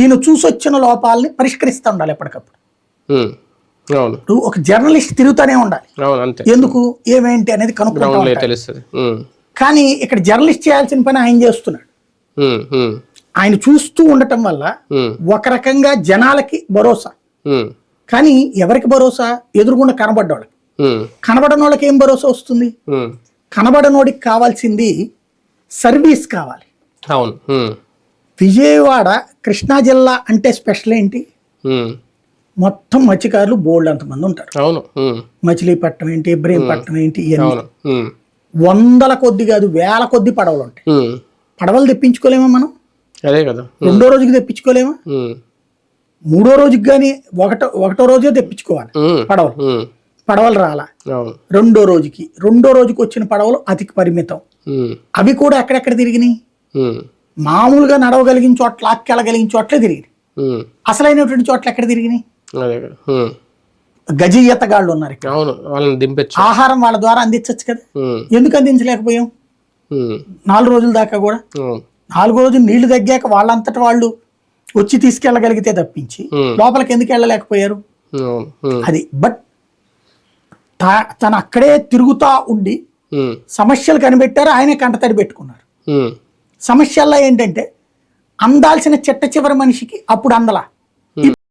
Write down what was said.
ఈయన చూసొచ్చిన లోపాలని పరిష్కరిస్తూ ఉండాలి ఎప్పటికప్పుడు ఇప్పుడు ఒక జర్నలిస్ట్ తిరుగుతూనే ఉండాలి ఎందుకు ఏమేంటి అనేది కనుక్కుంటా గ్రౌండ్లో ఉంటాడు. తెలుస్తుంది ఉమ్. కానీ ఇక్కడ జర్నలిస్ట్ చేయాల్సిన పని ఆయన చేస్తున్నాడు. ఆయన చూస్తూ ఉండటం వల్ల. ఒక రకంగా జనాలకి భరోసా. కానీ ఎవరికి భరోసా ఎదురుగుండా కనబడ్డవాళ్ళకి ఉమ్. కనబడని వాళ్ళకి ఏం భరోసా వస్తుంది. కనబడనోడికి కావాల్సింది సర్వీస్ కావాలి అవును. విజయవాడ కృష్ణా జిల్లా అంటే స్పెషల్ ఏంటి. మొత్తం మత్స్యకారులు బోల్డ్ అంతమంది ఉంటారు అవును. మచిలీపట్నం ఏంటి ఇబ్రహీంపట్నం ఏంటి ఇవన్నీ. వందల కొద్ది కాదు వేల కొద్ది పడవలు ఉంటాయి. పడవలు తెప్పించుకోలేమా మనం అదే కదా. రెండో రోజుకి తెప్పించుకోలేమా. మూడో రోజుకి కానీ ఒకటో ఒకటో రోజే తెప్పించుకోవాలి. పడవలు. పడవలు రాలా రెండో రోజుకి రెండో రోజుకి వచ్చిన పడవలు అతి పరిమితం. అవి కూడా ఎక్కడెక్కడ తిరిగినాయి. మామూలుగా నడవగలిగిన చోట్ల అక్కెళ్ళగలిగిన చోట్లే ఉమ్. అసలైనటువంటి చోట్ల ఎక్కడ తిరిగినాయి అదే కదా ఉమ్. గజి ఈతగాళ్ళు ఉన్నారు ఇక్కడ అవును వాళ్ళని దింపచ్చు ఆహారం వాళ్ళ ద్వారా అందించవచ్చు కదా. ఎందుకు అందించలేకపోయాం. నాలుగు రోజుల దాకా కూడా నాలుగో రోజు నీళ్ళు తగ్గాక వాళ్ళంతట వాళ్ళు వచ్చి తీసుకెళ్ళగలిగితే తప్పించి. లోపలికి ఎందుకు వెళ్ళలేకపోయారు. అది బట్ తను అక్కడే తిరుగుతా ఉండి. సమస్యలు కనిపెట్టారు ఆయనే కంటతడి పెట్టుకున్నారు. సమస్యల్లో ఏంటంటే అందాల్సిన చిట్ట చివరి మనిషికి అప్పుడు అందలా.